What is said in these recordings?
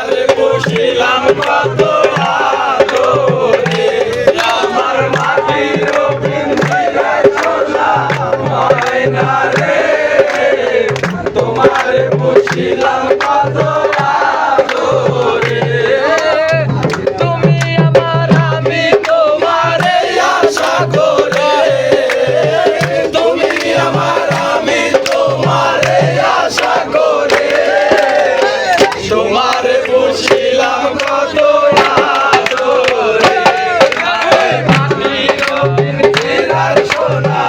তোমারে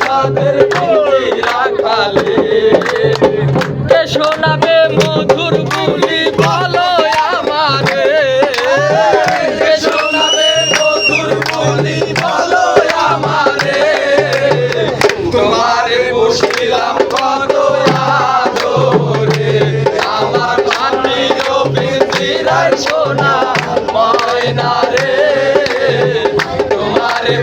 হবে সাধের পিঞ্জিরা খালি কে শোনাবে মধুর বুলি, বলো তোমারে বসিলাম কত আদরে। সোনা ময়না রে। তোমারে